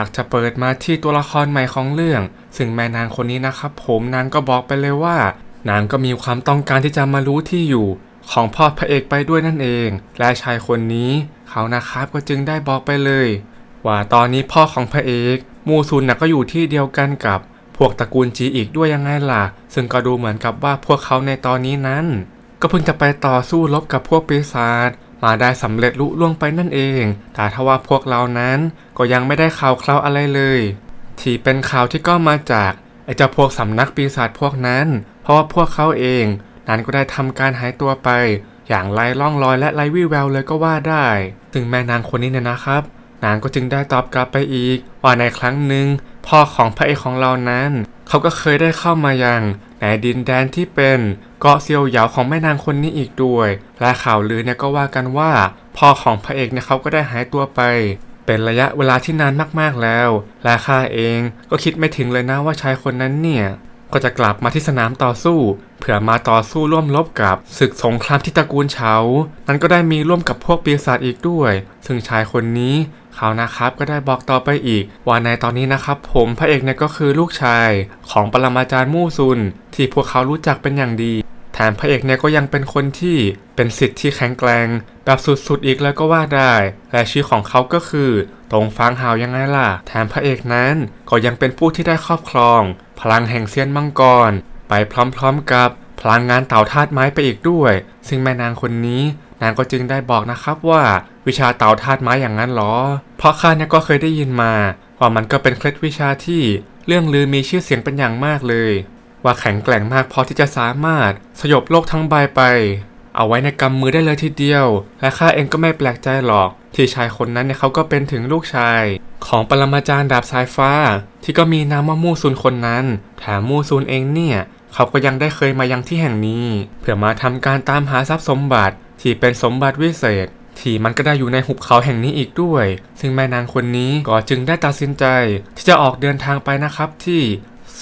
ากจะเปิดมาที่ตัวละครใหม่ของเรื่อง ซึ่งแม่นางคนนี้นะครับ ผมนางก็บอกไปเลยว่า นางก็มีความต้องการที่จะมารู้ที่อยู่ ของพ่อพระเอกไปด้วยนั่นเอง และชายคนนี้ เขานะครับก็จึงได้บอกไปเลย ว่าตอนนี้พ่อของพระเอกมูซุนนะก็อยู่ที่เดียวกันกับพวกตระกูลจีอีกด้วยยังไงล่ะ ซึ่งก็ดูเหมือนกับว่าพวกเขาในตอนนี้นั้น ก็เพิ่งจะไปต่อสู้รบกับพวกปีศาจ มาได้สำเร็จลุล่วงไปนั่นเอง แต่ถ้าว่าพวกเรานั้นก็ยังไม่ได้ข่าวคราวอะไรเลย ที่เป็นข่าวที่ก็มาจากไอ้เจ้าพวกสำนักปีศาจพวกนั้น เพราะว่าพวกเขาเองนั้นก็ได้ทำการหายตัวไป อย่างไร้ร่องรอยและไร้วี่แววเลยก็ว่าได้ ถึงแม่นางคนนี้เนี่ยนะครับ นางก็จึงได้ตอบกลับไปอีก ว่าในครั้งหนึ่งพ่อของพระเอกของเรานั้น เขาก็เคยได้เข้ามายังในดินแดนที่เป็นเกาะเซียวเหยาของแม่นางคนนี้อีกด้วย และข่าวลือเนี่ยก็ว่ากันว่าพ่อของพระเอกเนี่ยเขาก็ได้หายตัวไป เป็นระยะเวลาที่นานมากๆแล้ว และข้าเองก็คิดไม่ถึงเลยนะว่าชายคนนั้นเนี่ยก็จะกลับมาที่สนามต่อสู้ เพื่อมาต่อสู้ร่วมรบกับศึกสงครามที่ตระกูลเฉา นั้นก็ได้มีร่วมกับพวกปีศาจอีกด้วย ซึ่งชายคนนี้เขานะครับก็ได้บอกต่อไปอีก ว่าในตอนนี้นะครับ ผมพระเอกเนี่ยก็คือลูกชายของปรมาจารย์มู่ซุน ที่พวกเขารู้จักเป็นอย่างดี แถมพระเอกเนี่ยก็ยังเป็นคนที่เป็นสิทธิ์ที่แข็งแกร่งแบบสุดๆอีกแล้วก็ว่าได้ และชื่อของเขาก็คือตรงฟางหาวยังไงล่ะ แถมพระเอกนั้นก็ยังเป็นผู้ที่ได้ครอบครอง พลังแห่งเซียนมังกร ไปพร้อมๆกับพลังงานเต่าธาตุไม้ไปอีกด้วย ซึ่งแม่นางคนนี้นางก็จึงได้บอกนะครับว่าวิชาเต่าธาตุไม้อย่างนั้นหรอ เพราะข้าเนี่ยก็เคยได้ยินมาว่ามันก็เป็นเคล็ดวิชาที่เรื่องลือมีชื่อเสียงเป็นอย่างมากเลย ว่าแข็งแกร่งมากพอที่จะสามารถสยบโลกทั้งใบไป เอาไว้ในกำมือได้เลยทีเดียว และข้าเองก็ไม่แปลกใจหรอก ที่ชายคนนั้นเนี่ยเขาก็เป็นถึงลูกชาย ของปรมาจารย์ดาบสายฟ้า ที่ก็มีนามว่ามู่ซุนคนนั้นแถมมู่ซุนเองเนี่ยเขาก็ยังได้เคยมายังที่แห่งนี้ เพื่อมาทำการตามหาทรัพย์สมบัติที่เป็นสมบัติวิเศษที่มันก็ได้อยู่ในหุบเขาแห่งนี้อีกด้วย ซึ่งแม่นางคนนี้ก็จึงได้ตัดสินใจ ที่จะออกเดินทางไปนะครับที่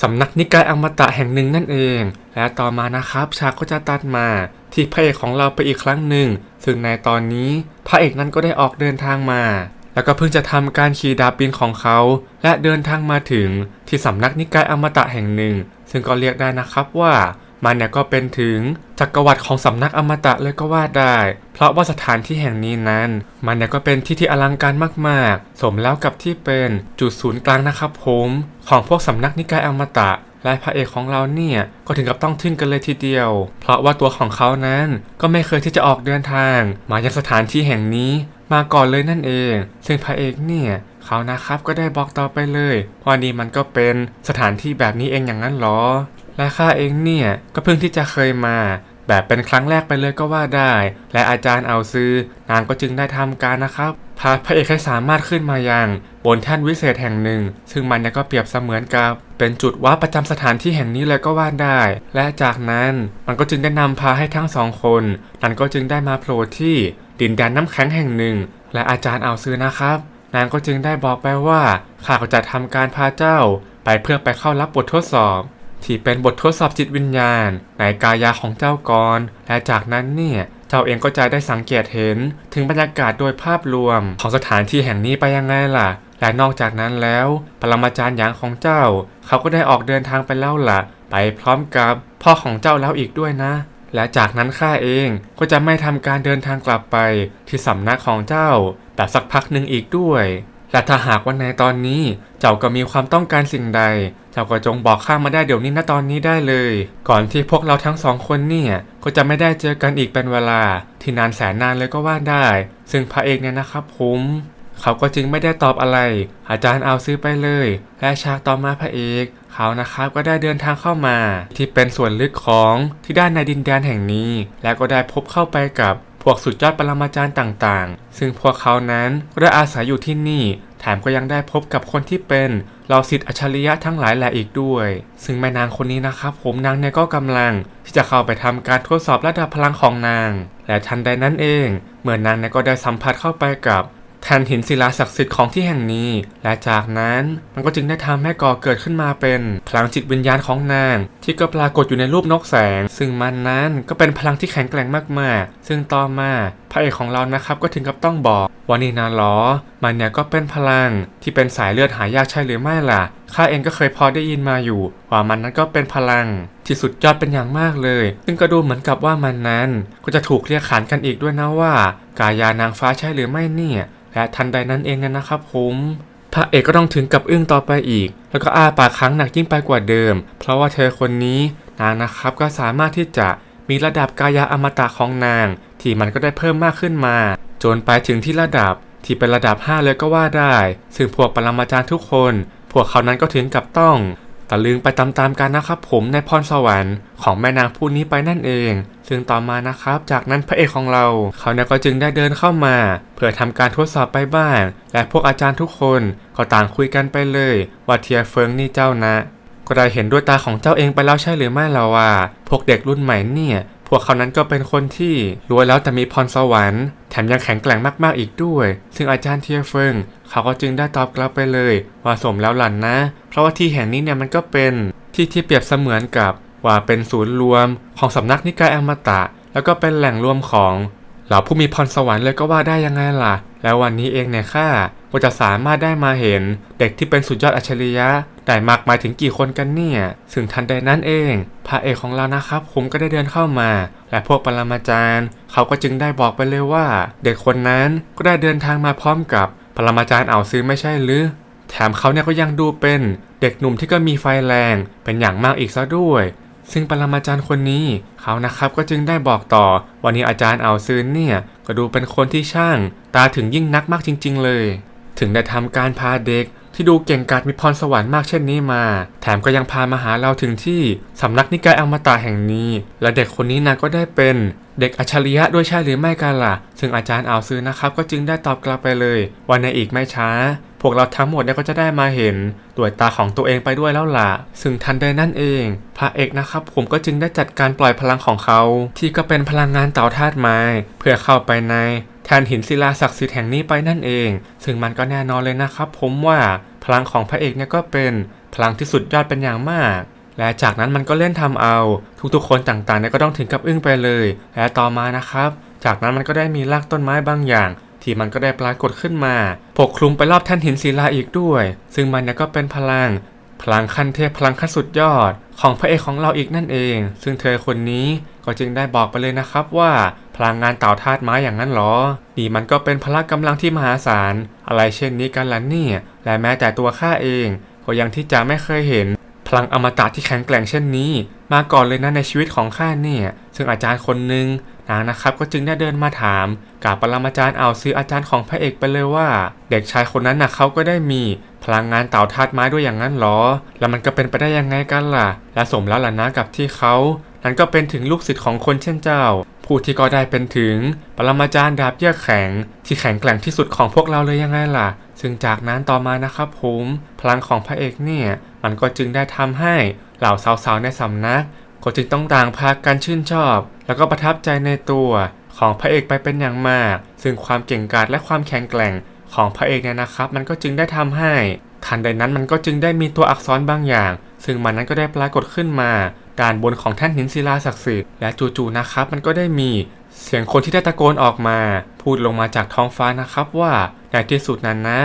สำนักนิกายอมตะแห่งหนึ่งนั่นเอง และต่อมานะครับฉากก็จะตัดมา ที่พระเอกของเราไปอีกครั้งหนึ่ง ซึ่งในตอนนี้พระเอกนั้นก็ได้ออกเดินทางมา แล้วก็เพิ่งจะทำการขี่ดาบบินของเขา และเดินทางมาถึงที่สำนักนิกายอมตะแห่งหนึ่ง ซึ่งก็เรียกได้นะครับว่า มันเนี่ยก็เป็นถึงจักรวรรดิของสำนักอมตะเลยก็ว่าได้ เพราะว่าสถานที่แห่งนี้นั้น มันเนี่ยก็เป็นที่ที่อลังการมากๆ สมแล้วกับที่เป็นจุดศูนย์กลางนะครับผมของพวกสำนักนิกายอมตะและพระเอกของเราเนี่ยก็ถึงกับต้องทึ่งกันเลยทีเดียว เพราะว่าตัวของเขานั้นก็ไม่เคยที่จะออกเดินทาง มายังสถานที่แห่งนี้มาก่อนเลยนั่นเอง ซึ่งพระเอกเนี่ยเขานะครับก็ได้บอกต่อไปเลยว่านี่มันก็เป็นสถานที่แบบนี้เองอย่างนั้นหรอ และข้าเองเนี่ยก็เพิ่งที่จะเคยมา แบบเป็นครั้งแรกไปเลยก็ว่าได้ และอาจารย์เอาซื้อนางก็จึงได้ทำการนะครับพาพระเอกให้สามารถขึ้นมายังบนแท่นวิเศษแห่งหนึ่ง ซึ่งมันนี่ก็เปรียบเสมือนกับ เป็นจุดวัดประจำสถานที่แห่งนี้เลยก็ว่าได้ และจากนั้นมันก็จึงได้นำพาให้ทั้งสองคนนั้นก็จึงได้มาโผล่ที่ดินแดนน้ำแข็งแห่งหนึ่ง และอาจารย์เอาซื้อนะครับ นางก็จึงได้บอกไปว่าข้าก็จะทำการพาเจ้า ไปเพื่อไปเข้ารับบททดสอบ ที่เป็นบททดสอบจิตวิญญาณ ในกายาของเจ้าก่อนและจากนั้นเนี่ยเจ้าเองก็จะได้สังเกตเห็นถึงบรรยากาศโดยภาพรวมของสถานที่แห่งนี้ไปยังไงล่ะ และนอกจากนั้นแล้วปรมาจารย์หยางของเจ้า เขาก็ได้ออกเดินทางไปแล้วล่ะ ไปพร้อมกับพ่อของเจ้าแล้วอีกด้วยนะและจากนั้นข้าเองก็จะไม่ทำการเดินทางกลับไปที่สำนักของเจ้าแบบสักพักหนึ่งอีกด้วย และถ้าหากว่าในตอนนี้เจ้าก็มีความต้องการสิ่งใด เจ้าก็จงบอกข้ามาได้เดี๋ยวนี้นะตอนนี้ได้เลย ก่อนที่พวกเราทั้งสองคนเนี่ยก็จะไม่ได้เจอกันอีกเป็นเวลา ที่นานแสนนานเลยก็ว่าได้ ซึ่งพระเอกเนี่ยนะครับผมเขาก็จึงไม่ได้ตอบอะไร อาจารย์เอาซื้อไปเลย และฉากต่อมาพระเอกเขานะครับก็ได้เดินทางเข้ามา ที่เป็นส่วนลึกของที่ด้านในดินแดนแห่งนี้ และก็ได้พบเข้าไปกับ พวกสุดยอดปรมาจารย์ต่างๆ ซึ่งพวกเขานั้นได้อาศัยอยู่ที่นี่ แถมก็ยังได้พบกับคนที่เป็นเหล่าสิทธิ์อัจฉริยะทั้งหลายแหละอีกด้วย ซึ่งแม่นางคนนี้นะครับผมนางเนี่ยก็กำลังที่จะเข้าไปทำการทดสอบระดับพลังของนาง และทันใดนั้นเอง เมื่อนางเนี่ยก็ได้สัมผัสเข้าไปกับ แทนหินศิลาศักดิ์สิทธิ์ของที่แห่งนี้ และจากนั้นมันก็จึงได้ทำให้ก่อเกิดขึ้นมาเป็นพลังจิตวิญญาณของนาง ที่ก็ปรากฏอยู่ในรูปนกแสง ซึ่งมันนั้นก็เป็นพลังที่แข็งแกร่งมากๆ ซึ่งต่อมาพระเอกของเรานะครับก็ถึงกับต้องบอกว่านี่นะหรอมันเนี่ยก็เป็นพลังที่เป็นสายเลือดหายากใช่หรือไม่ล่ะข้าเองก็เคยพอได้ยินมาอยู่ ว่ามันนั้นก็เป็นพลังที่สุดยอดเป็นอย่างมากเลย ซึ่งก็ดูเหมือนกับว่ามันนั้น ก็จะถูกเรียกขานกันอีกด้วยนะว่า กายานางฟ้าใช่หรือไม่เนี่ย และทันใดนั้นเองเนี่ยนะครับผมพระเอกก็ต้องถึงกับอึ้งต่อไปอีก แล้วก็อ้าปากค้างหนักยิ่งไปกว่าเดิม เพราะว่าเธอคนนี้นางนะครับก็สามารถที่จะมีระดับกายาอมตะของนาง ที่มันก็ได้เพิ่มมากขึ้นมา จนไปถึงที่ระดับที่เป็นระดับ 5 เลยก็ว่าได้ ซึ่งพวกปรมาจารย์ทุกคน พวกเขานั้นก็ถึงกับต้องตะลึงไปตามๆกันนะครับผมในพรสวรรค์ของแม่นางผู้นี้ไปนั่นเอง ซึ่งต่อมานะครับ จากนั้นพระเอกของเรา เขาเนี่ยก็จึงได้เดินเข้ามา เพื่อทำการทดสอบไปบ้างและพวกอาจารย์ทุกคนก็ต่างคุยกันไปเลย ว่าเทียเฟิงนี่เจ้านะ ก็ได้เห็นด้วยตาของเจ้าเองไปแล้วใช่หรือไม่ล่ะว่า พวกเด็กรุ่นใหม่เนี่ยพวกเขานั้นก็เป็นคนที่รวยแล้วแต่มีพรสวรรค์แถมยังแข็งแกร่งมากๆอีกด้วย ซึ่งอาจารย์เทียเฟิงเขาก็จึงได้ตอบกลับไปเลยว่าสมแล้วหล่นนะ เพราะว่าที่แห่งนี้เนี่ยมันก็เป็นที่ที่เปรียบเสมือนกับ ว่าเป็นศูนย์รวมของสำนักนิกายอมตะ แล้วก็เป็นแหล่งรวมของเหล่าผู้มีพรสวรรค์เลยก็ว่าได้ยังไงล่ะ แล้ววันนี้เองเนี่ยข้าก็จะสามารถได้มาเห็น เด็กที่เป็นสุดยอดอัจฉริยะได้มากมายถึงกี่คนกันเนี่ย ซึ่งทันใดนั้นเองพระเอกของเรานะครับผมก็ได้เดินเข้ามา และพวกปรมาจารย์ เขาก็จึงได้บอกไปเลยว่า เด็กคนนั้นก็ได้เดินทางมาพร้อมกับปรมาจารย์เอาซื้อไม่ใช่หรือ แถมเขาเนี่ยก็ยังดูเป็น เด็กหนุ่มที่ก็มีไฟแรงเป็นอย่างมากอีกซะด้วย ซึ่งปรมาจารย์คนนี้เขานะครับก็จึงได้บอกต่อวันนี้อาจารย์เอาซื้อเนี่ยก็ดูเป็นคนที่ช่าง ตาถึงยิ่งนักมากจริง ๆ เลย ถึงได้ทำการพาเด็กที่ดูเก่งกาจมีพรสวรรค์มากเช่นนี้มา แถมก็ยังพามาหาเราถึงที่สำนักนิกายอมตะแห่งนี้ และเด็กคนนี้นะก็ได้เป็นเด็กอัจฉริยะด้วยใช่หรือไม่กันล่ะ ซึ่งอาจารย์เอาซื้อนะครับ ก็จึงได้ตอบกลับไปเลยว่าในอีกไม่ช้า พวกเราทั้งหมดเนี่ยก็จะได้มาเห็นด้วยตาของตัวเองไปด้วยแล้วล่ะ ซึ่งทันใดนั่นเอง พระเอกนะครับผมก็จึงได้จัดการปล่อยพลังของเขา ที่ก็เป็นพลังงานเต่าธาตุไม้ เพื่อเข้าไปในแทนหินศิลาศักดิ์สิทธิ์แห่งนี้ไปนั่นเอง ซึ่งมันก็แน่นอนเลยนะครับ ผมว่าพลังของพระเอกเนี่ยก็เป็นพลังที่สุดยอดเป็นอย่างมากและจากนั้นมันก็เล่นทำเอา ทุกๆคนต่างๆเนี่ยก็ต้องถึงกับอึ้งไปเลย และต่อมานะครับ จากนั้นมันก็ได้มีรากต้นไม้บางอย่าง ที่มันก็ได้ปรากฏขึ้นมา ปกคลุมไปรอบแท่นหินศิลาอีกด้วย ซึ่งมันก็เป็นพลัง พลังขั้นเทพพลังขั้นสุดยอด ของพระเอกของเราอีกนั่นเอง ซึ่งเธอคนนี้ก็จึงได้บอกไปเลยนะครับว่าพลังงานเต่าธาตุไม้อย่างนั้นหรอ นี่มันก็เป็นพละกำลังที่มหาศาล อะไรเช่นนี้กันล่ะนี่ และแม้แต่ตัวข้าเอง ก็ยังที่จะไม่เคยเห็น พลังอมตะที่แข็งแกร่งเช่นนี้ มาก่อนเลยนะในชีวิตของข้าเนี่ย ซึ่งอาจารย์คนหนึ่ง นางนะครับก็จึงได้เดินมาถามกับปรมาจารย์เอาซื้ออาจารย์ของพระเอกไปเลยว่า เด็กชายคนนั้นนะเขาก็ได้มีพลังงานเต่าธาตุไม้ด้วยอย่างนั้นหรอ แล้วมันก็เป็นไปได้ยังไงกันล่ะ และสมแล้วล่ะนะกับที่เขานั้นก็เป็นถึงลูกศิษย์ของคนเช่นเจ้า ผู้ที่ก็ได้เป็นถึงปรมาจารย์ดาบเยือกแข็ง ที่แข็งแกร่งที่สุดของพวกเราเลยยังไงล่ะ ซึ่งจากนั้นต่อมานะครับผมพลังของพระเอกเนี่ย มันก็จึงได้ทำให้เหล่าสาวๆในสำนัก ก็จึงต้องต่างพากันชื่นชอบ แล้วก็ประทับใจในตัวของพระเอกไปเป็นอย่างมาก ซึ่งความเก่งกาจและความแข็งแกร่งของพระเอกเนี่ยนะครับ มันก็จึงได้ทำให้ทันใดนั้นมันก็จึงได้มีตัวอักษรบางอย่าง ซึ่งมันนั้นก็ได้ปรากฏขึ้นมาด้านบนของแท่นหินศิลาศักดิ์สิทธิ์และจู่ๆนะครับ มันก็ได้มีเสียงคนที่ได้ตะโกนออกมา พูดลงมาจากท้องฟ้านะครับว่าในที่สุดนั้นนะ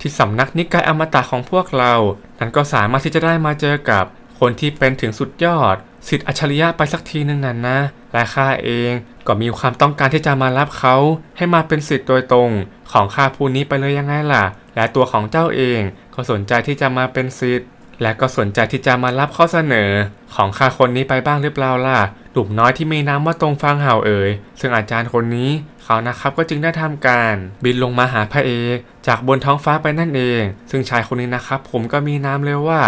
ที่สำนักนิกายอมตะของพวกเรา นั้นก็สามารถที่จะได้มาเจอกับคนที่เป็นถึงสุดยอด สิทธิ์อัจฉริยะไปสักทีหนึ่งนั่นนะ และข้าเองก็มีความต้องการที่จะมารับเขาให้มาเป็นสิทธิ์โดยตรง ของข้าผู้นี้ไปเลยยังไงล่ะ และตัวของเจ้าเองก็สนใจที่จะมาเป็นสิทธิ์และก็สนใจที่จะมารับข้อเสนอ ของข้าคนนี้ไปบ้างหรือเปล่าล่ะหลุมน้อยที่มีน้ำว่าตรงฟังเห่าเอ่ยซึ่งอาจารย์คนนี้เขานะครับก็จึงได้ทำการบินลงมาหาพระเอกจากบนท้องฟ้าไปนั่นเอง ซึ่งชายคนนี้นะครับผมก็มีน้ำเลยว่า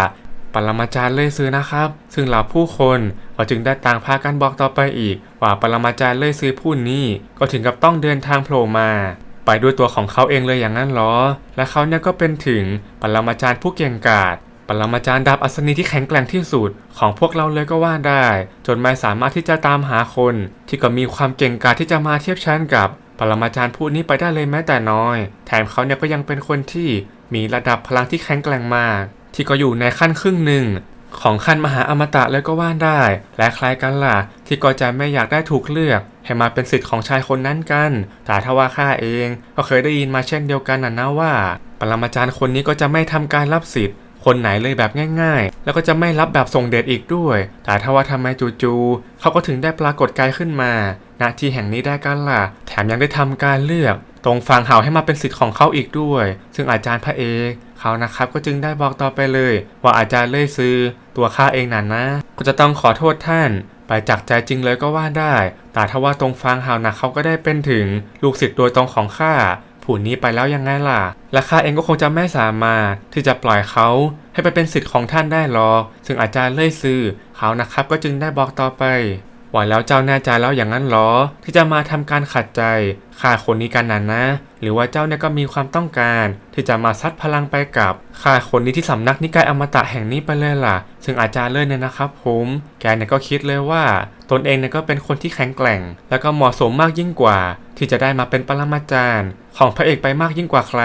ปรมาจารย์เลยซื้อนะครับ ซึ่งเหล่าผู้คนก็จึงได้ต่างพากันบอกต่อไปอีก ว่าปรมาจารย์เลยซื้อผู้นี้ก็ถึงกับต้องเดินทางโผล่มา ไปด้วยตัวของเขาเองเลยอย่างนั้นหรอ และเขาเนี่ยก็เป็นถึงปรมาจารย์ผู้เก่งกาจปรมาจารย์ดาบอัศนีที่แข็งแกร่งที่สุดของพวกเราเลยก็ว่าได้ จนไม่สามารถที่จะตามหาคน ที่ก็มีความเก่งกาจที่จะมาเทียบชั้นกับปรมาจารย์ผู้นี้ไปได้เลยแม้แต่น้อย แถมเขาเนี่ยก็ยังเป็นคนที่มีระดับพลังที่แข็งแกร่งมาก ที่ก็อยู่ในขั้นครึ่งหนึ่งของขั้นมหาอมตะเลยก็ว่าได้ และคล้ายกันล่ะ ที่ก็จะไม่อยากได้ถูกเลือก ให้มาเป็นสิทธิ์ของชายคนนั้นกัน แต่ถ้าว่าข้าเองก็เคยได้ยินมาเช่นเดียวกันน่ะนะว่า ปรมาจารย์คนนี้ก็จะไม่ทำการรับสิทธิ์ คนไหนเลยแบบง่าย ๆ แล้วก็จะไม่รับแบบส่งเดชอีกด้วย แต่ถ้าว่าทำไมจู่ๆเขาก็ถึงได้ปรากฏกายขึ้นมา ณที่แห่งนี้ได้กันล่ะ แถมยังได้ทำการเลือกตรงฟังเห่าให้มาเป็นสิทธิ์ของเขาอีกด้วย ซึ่งอาจารย์พระเอก เขานะครับก็จึงได้บอกต่อไปเลย ว่าอาจารย์เล่ยซื้อตัวข้าเองน่ะนะ ก็จะต้องขอโทษท่าน ไปจากใจจริงเลยก็ว่าได้ แต่ถ้าว่าตรงฟังเห่านะเขาก็ได้เป็นถึงลูกศิษย์โดยตรงของข้าผู้นี้ไปแล้วยังไงล่ะ และข้าเองก็คงจะไม่สามารถที่จะปล่อยเขาให้ไปเป็นสิทธิ์ของท่านได้หรอก ซึ่งอาจารย์เล่ยซื้อเขานะครับก็จึงได้บอกต่อไป ว่าแล้วเจ้าแน่ใจแล้วอย่างนั้นหรอ ที่จะมาทำการขัดใจข้าคนนี้กันนะนนะ หรือว่าเจ้าเนี่ยก็มีความต้องการ ที่จะมาซัดพลังไปกับข้าคนนี้ที่สำนักนิกายอมตะแห่งนี้ไปเลยล่ะ ซึ่งอาจารย์เลื่นเนี่ยนะครับผมแกเนี่ยก็คิดเลยว่า ตนเองเนี่ยก็เป็นคนที่แข็งแกร่ง แล้วก็เหมาะสมมากยิ่งกว่า ที่จะได้มาเป็นปรมาจารย์ ของพระเอกไปมากยิ่งกว่าใคร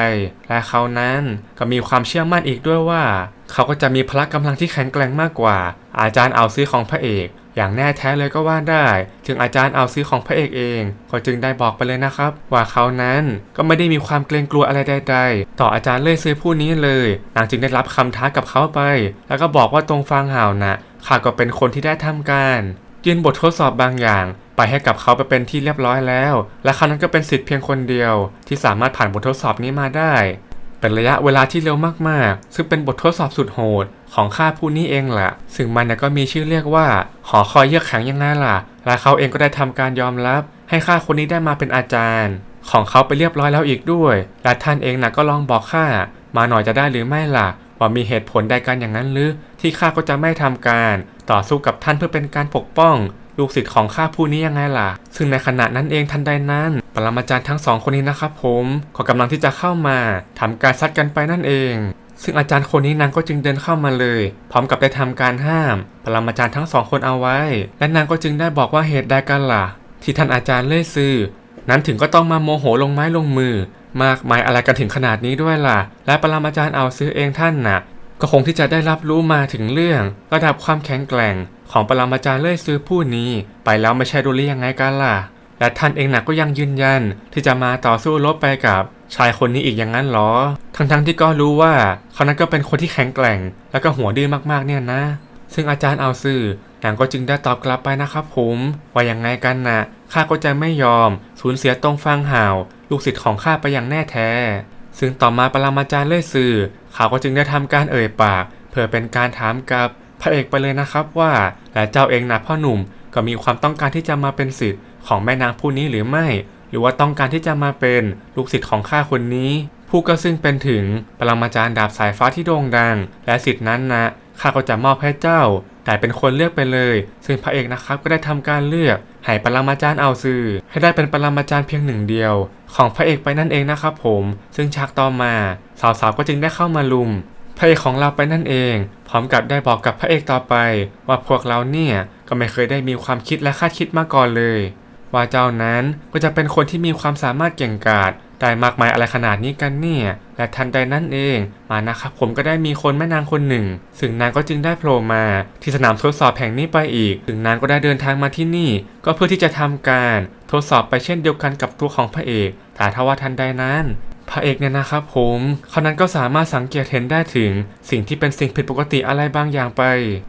และเขานั้นก็มีความเชื่อมั่นอีกด้วยว่า เขาก็จะมีพละกำลังที่แข็งแกร่งมากกว่า อาจารย์เอาซื้อของพระเอก อย่างแน่แท้เลยก็ว่าได้ ถึงอาจารย์เอาซื้อของพระเอกเอง ก็จึงได้บอกไปเลยนะครับ ว่าเขานั้นก็ไม่ได้มีความเกรงกลัวอะไรใดๆ ต่ออาจารย์เล่ยซื้อผู้นี้เลยนางจึงได้รับคำท้ากับเขาไป แล้วก็บอกว่าตรงฟังห่าวนะข้าก็เป็นคนที่ได้ทำการยื่นบททดสอบบางอย่างไปให้กับเขาไปเป็นที่เรียบร้อยแล้ว และเขานั้นก็เป็นสิทธิ์เพียงคนเดียว ที่สามารถผ่านบททดสอบนี้มาได้ เป็นระยะเวลาที่เร็วมากๆ ซึ่งเป็นบททดสอบสุดโหดของข้าผู้นี้เองแหละซึ่งมันก็มีชื่อเรียกว่า หอคอยเยือกแข็งยังไงล่ะ และเขาเองก็ได้ทำการยอมรับ ให้ข้าคนนี้ได้มาเป็นอาจารย์ ของเขาไปเรียบร้อยแล้วอีกด้วย และท่านเองนะก็ลองบอกข้ามาหน่อยจะได้หรือไม่ล่ะ ว่ามีเหตุผลใดกันอย่างนั้นหรือที่ข้าก็จะไม่ทำการ ต่อสู้กับท่านเพื่อเป็นการปกป้อง ลูกศิษย์ของข้าผู้นี้ยังไงล่ะ ซึ่งในขณะนั้นเองทันใดนั้นปรมาจารย์ทั้งสองคนนี้นะครับผมก็กำลังที่จะเข้ามาทำการซัดกันไปนั่นเอง ซึ่งอาจารย์คนนี้นางก็จึงเดินเข้ามาเลย พร้อมกับได้ทำการห้ามปรมาจารย์ทั้งสองคนเอาไว้ และนางก็จึงได้บอกว่าเหตุใดกันล่ะ ที่ท่านอาจารย์เล่ยซื่อนั้นถึงก็ต้องมาโมโหลงไม้ลงมือ มากมายอะไรกันถึงขนาดนี้ด้วยล่ะ และปรมาจารย์เอาซื้อเองท่านน่ะ ก็คงที่จะได้รับรู้มาถึงเรื่อง ระดับความแข็งแกร่ง ของปรมาจารย์เล่ยซื้อผู้นี้ ไปแล้วไม่ใช่ดูเรียยังไงกันล่ะ และท่านเองหนะก็ยังยืนยัน ที่จะมาต่อสู้รบไปกับชายคนนี้อีกอย่างนั้นหรอ ทั้งๆที่ก็รู้ว่าเขานั้นก็เป็นคนที่แข็งแกร่ง แล้วก็หัวดื้อมากๆเนี่ยนะ ซึ่งอาจารย์เอาซื่อนางก็จึงได้ตอบกลับไปนะครับผมว่ายังไงกันนะข้าก็จะไม่ยอม สูญเสียตรงฟังห่าว ลูกศิษย์ของข้าไปอย่างแน่แท้ ซึ่งต่อมาปรมาจารย์เล่ยสื่อเขาก็จึงได้ทำการเอ่ยปาก เพื่อเป็นการถามกับ พระเอกไปเลยนะครับว่าและเจ้าเองนะพ่อหนุ่มก็มีความต้องการที่จะมาเป็นศิษย์ของแม่นางผู้นี้หรือไม่ หรือว่าต้องการที่จะมาเป็นลูกศิษย์ของข้าคนนี้ ผู้ก็ซึ่งเป็นถึงปรมาจารย์ดาบสายฟ้าที่โด่งดัง และสิทธินั้นนะข้าก็จะมอบให้เจ้า แต่เป็นคนเลือกไปเลย ซึ่งพระเอกนะครับก็ได้ทำการเลือกให้ปรมาจารย์เอาซื่อให้ได้เป็นปรมาจารย์เพียงหนึ่งเดียว ของพระเอกไปนั่นเองนะครับผม ซึ่งฉากต่อมา สาวๆก็จึงได้เข้ามาลุม พระเอกของเราไปนั่นเอง พร้อมกับได้บอกกับพระเอกต่อไป ว่าพวกเราเนี่ยก็ไม่เคยได้มีความคิดและคาดคิดมาก่อนเลย ว่าเจ้านั้นก็จะเป็นคนที่มีความสามารถเก่งกาจได้มากมายอะไรขนาดนี้กันเนี่ย และทันใดนั้นเอง มานะครับผมก็ได้มีคนแม่นางคนหนึ่ง ซึ่งนางก็จึงได้โผล่มาที่สนามทดสอบแห่งนี้ไปอีกซึ่งนางก็ได้เดินทางมาที่นี่ ก็เพื่อที่จะทำการทดสอบไปเช่นเดียวกันกับตัวของพระเอกแต่ทว่าทันใดนั้น พระเอกเนี่ยนะครับผมเขานั้นก็สามารถสังเกตเห็นได้ถึง สิ่งที่เป็นสิ่งผิดปกติอะไรบางอย่างไป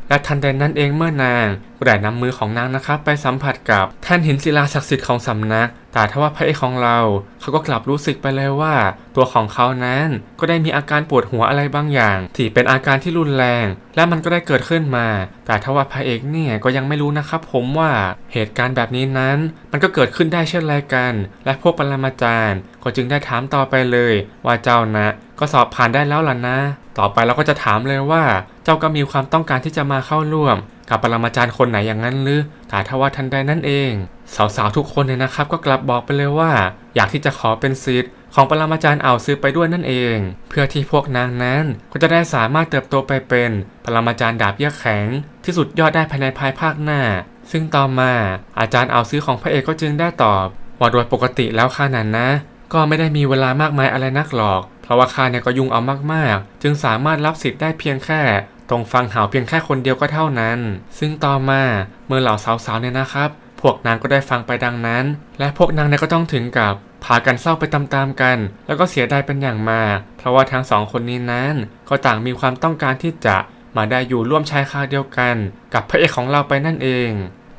และทันใดนั้นเองเมื่อนาง ได้นำมือของนางนะครับไปสัมผัสกับแท่นหินศิลาศักดิ์สิทธิ์ของสำนัก แต่ถ้าว่าพระเอกของเรา เขาก็กลับรู้สึกไปเลยว่า ตัวของเขานั้นก็ได้มีอาการปวดหัวอะไรบางอย่าง ที่เป็นอาการที่รุนแรง และมันก็ได้เกิดขึ้นมา แต่ถ้าว่าพระเอกเนี่ยก็ยังไม่รู้นะครับผมว่าเหตุการณ์แบบนี้นั้น มันก็เกิดขึ้นได้เช่นไรกัน และพวกปรมาจารย์ ก็จึงได้ถามต่อไปเลยว่าเจ้านะ ก็สอบผ่านได้แล้วล่ะนะ ต่อไปเราก็จะถามเลยว่า เจ้าก็มีความต้องการที่จะมาเข้าร่วม กับปรมาจารย์คนไหนอย่างนั้นหรือแต่ถ้าว่าทันใดนั่นเอง สาวๆทุกคนเนี่ยนะครับ ก็กลับบอกไปเลยว่า อยากที่จะขอเป็นศิษย์ของปรมาจารย์เอาซื้อไปด้วยนั่นเอง เพื่อที่พวกนางนั้นก็จะได้สามารถเติบโตไปเป็นปรมาจารย์ดาบเยือกแข็ง ที่สุดยอดได้ภายในภายภาคหน้า ซึ่งต่อมาอาจารย์เอาซื้อของพระเอกก็จึงได้ตอบว่าโดยปกติแล้วข้านั้นนะ ก็ไม่ได้มีเวลามากมายอะไรนักหรอก ราะว่าข้าเนี่ยก็ยุ่งเอามากๆ จึงสามารถรับสิทธิ์ได้เพียงแค่ตรงฟังหาวเพียงแค่คนเดียวก็เท่านั้น ซึ่งต่อมาเมื่อเหล่าสาวๆเนี่ยนะครับ พวกนางก็ได้ฟังไปดังนั้น และพวกนางเนี่ยก็ต้องถึงกับพากันเศร้าไปตามๆกัน แล้วก็เสียดายเป็นอย่างมาก เพราะว่าทั้งสองคนนี้นั้น ก็ต่างมีความต้องการที่จะมาได้อยู่ร่วมชายคาเดียวกัน กับพระเอกของเราไปนั่นเอง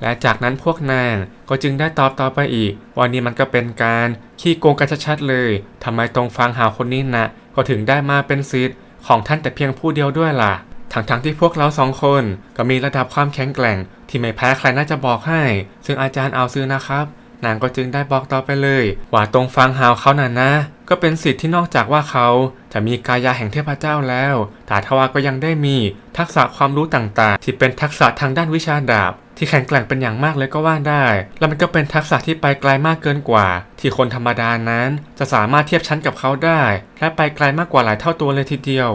และจากนั้นพวกนางก็จึงได้ตอบต่อไปอีก ว่านี่มันก็เป็นการขี้โกงกันชัดๆเลยทำไมตรงฟังหาคนนี้นะก็ถึงได้มาเป็นซิทของท่านแต่เพียงผู้เดียวด้วยล่ะทั้งๆที่พวกเราสองคนก็มีระดับความแข็งแกร่ง ที่ไม่แพ้ใครน่าจะบอกให้ ซึ่งอาจารย์เอาซื้อนะครับ นางก็จึงได้บอกต่อไปเลย ว่าตรงฟังหาวเขาน่ะนะ ก็เป็นสิทธิ์ที่นอกจากว่าเขาจะมีกายาแห่งเทพเจ้าแล้วแต่ทว่าก็ยังได้มีทักษะความรู้ต่างๆ ที่เป็นทักษะทางด้านวิชาดาบ ที่แข็งแกร่งเป็นอย่างมากเลยก็ว่าได้ แล้วมันก็เป็นทักษะที่ไปไกลมากเกินกว่า ที่คนธรรมดานั้น จะสามารถเทียบชั้นกับเขาได้ และไปไกลมากกว่าหลายเท่าตัวเลยทีเดียว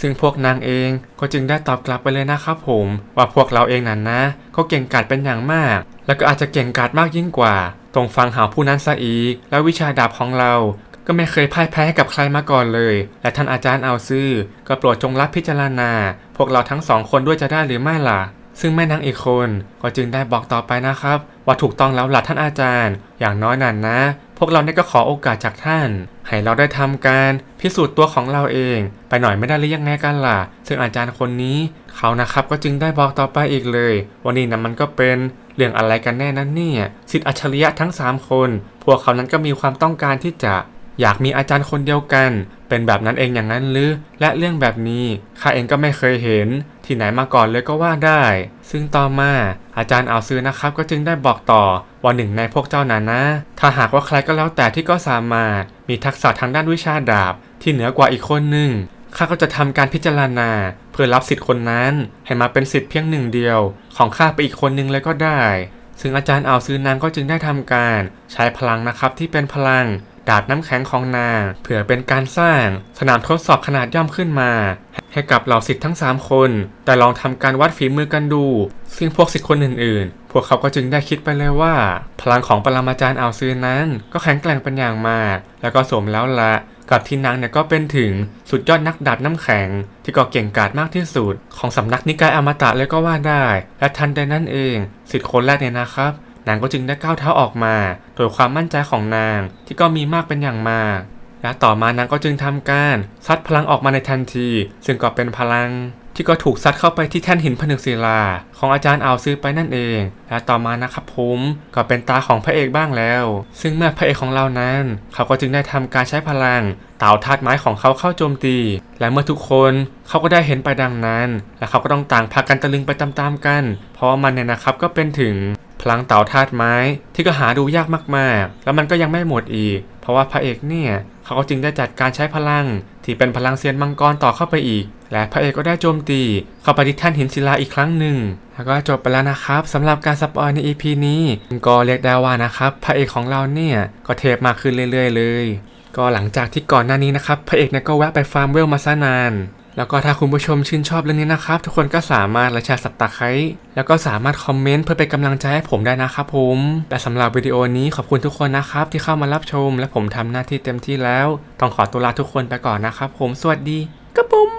ซึ่งพวกนางเองก็จึงได้ตอบกลับไปเลยนะครับผม ว่าพวกเราเองนั้นนะ ก็เก่งกาจเป็นอย่างมาก แล้วก็อาจจะเก่งกาจมากยิ่งกว่า ตรงฟังหาผู้นั้นซะอีก แล้ววิชาดาบของเรา ก็ไม่เคยพ่ายแพ้ให้กับใครมาก่อนเลย และท่านอาจารย์เอาซื่อ ก็โปรดจงรับพิจารณา พวกเราทั้งสองคนด้วยจะได้หรือไม่ล่ะ ซึ่งแม่นางอีกคนก็จึงได้บอกต่อไปนะครับ ว่าถูกต้องแล้วล่ะท่านอาจารย์ อย่างน้อยนั่นนะ พวกเราเนี่ยก็ขอโอกาสจากท่านให้เราได้ทำการพิสูจน์ตัวของเราเอง ไปหน่อยไม่ได้หรือยังไงกันล่ะ ซึ่งอาจารย์คนนี้เขานะครับก็จึงได้บอกต่อไปอีกเลยว่านี่นะมันก็เป็น เรื่องอะไรกันแน่นั้นเนี่ยสิทธิอัจฉริยะทั้ง 3 คน พวกเขานั้นก็มีความต้องการที่จะอยากมีอาจารย์คนเดียวกัน เป็นแบบนั้นเองอย่างนั้นหรือ และเรื่องแบบนี้ข้าเองก็ไม่เคยเห็น ที่ไหนมาก่อนเลยก็ว่าได้ ซึ่งต่อมาอาจารย์เอาซื้อนะครับ ก็จึงได้บอกต่อว่าหนึ่งในพวกเจ้านั้นนะ ถ้าหากว่าใครก็แล้วแต่ที่ก็สามารถมีทักษะทางด้านวิชาดาบ ที่เหนือกว่าอีกคนหนึ่ง ข้าก็จะทำการพิจารณา เพื่อรับสิทธิ์คนนั้น ให้มาเป็นสิทธิ์เพียงหนึ่งเดียว ของข้าไปอีกคนหนึ่งเลยก็ได้ ซึ่งอาจารย์เอาซื้อนางก็จึงได้ทำการใช้พลังนะครับที่เป็นพลังดาบน้ำแข็งของนางเพื่อเป็นการสร้างสนามทดสอบขนาดย่อมขึ้นมา ให้กับเหล่าสิทธิ์ทั้ง 3 คน แต่ลองทำการวัดฝีมือกันดู ซึ่งพวกสิทธิ์คนอื่นๆ พวกเขาก็จึงได้คิดไปเลยว่า พลังของปรมาจารย์เอาวซื้อนั้น ก็แข็งแกร่งเป็นอย่างมาก แล้วก็สมแล้วละ กับที่นางเนี่ยก็เป็นถึงสุดยอดนักดาบน้ำแข็ง ที่ก็เก่งกาจมากที่สุด ของสำนักนิกายอมตะเลยก็ว่าได้ และทันใดนั้นเองสิทธิ์คนแรกเนี่ยนะครับนางก็จึงได้ก้าวเท้าออกมา โดยความมั่นใจของนางที่ก็มีมากเป็นอย่างมาก และต่อมานางก็จึงทำการซัดพลังออกมาในทันที ซึ่งก็เป็นพลัง ที่ก็ถูกซัดเข้าไปที่แท่นหินผนึกศิลา ของอาจารย์เอาซื้อไปนั่นเอง และต่อมานะครับผมก็เป็นตาของพระเอกบ้างแล้ว ซึ่งเมื่อพระเอกของเรานั้น เขาก็จึงได้ทำการใช้พลังเต่าธาตุไม้ของเขาเข้าโจมตี และเมื่อทุกคนเขาก็ได้เห็นไปดังนั้น และเขาก็ต้องต่างพากันตะลึงไปตามๆกัน เพราะว่ามันเนี่ยนะครับก็เป็นถึงพลังเต่าธาตุไม้ที่ก็หาดูยากมากๆ แล้วมันก็ยังไม่หมดอีก เพราะว่าพระเอกเนี่ยเขาก็จึงได้จัดการใช้พลัง ที่เป็นพลังเซียนมังกรต่อเข้าไปอีก และพระเอกก็ได้โจมตี เข้าไปที่แท่นหินศิลาอีกครั้งหนึ่งแล้วก็จบไปแล้วนะครับสำหรับการสปอยใน EP นี้ก็เรียกได้ว่านะครับพระเอกของเราเนี่ยก็เทพมากขึ้นเรื่อย ๆ เลย ก็หลังจากที่ก่อนหน้านี้นะครับพระเอกเนี่ยก็แวะไปฟาร์มเวลมาซะนาน แล้วก็ถ้าคุณผู้ชมชื่นชอบเรื่องนี้นะครับ ทุกคนก็สามารถและแชร์สับตะไคร้แล้วก็สามารถคอมเมนต์เพื่อเป็นกำลังใจให้ผมได้นะครับผมแต่สำหรับวิดีโอนี้ขอบคุณทุกคนนะครับ ที่เข้ามารับชม และผมทำหน้าที่เต็มที่แล้ว ต้องขอตัวลาทุกคนไปก่อนนะครับผมสวัสดีกระผม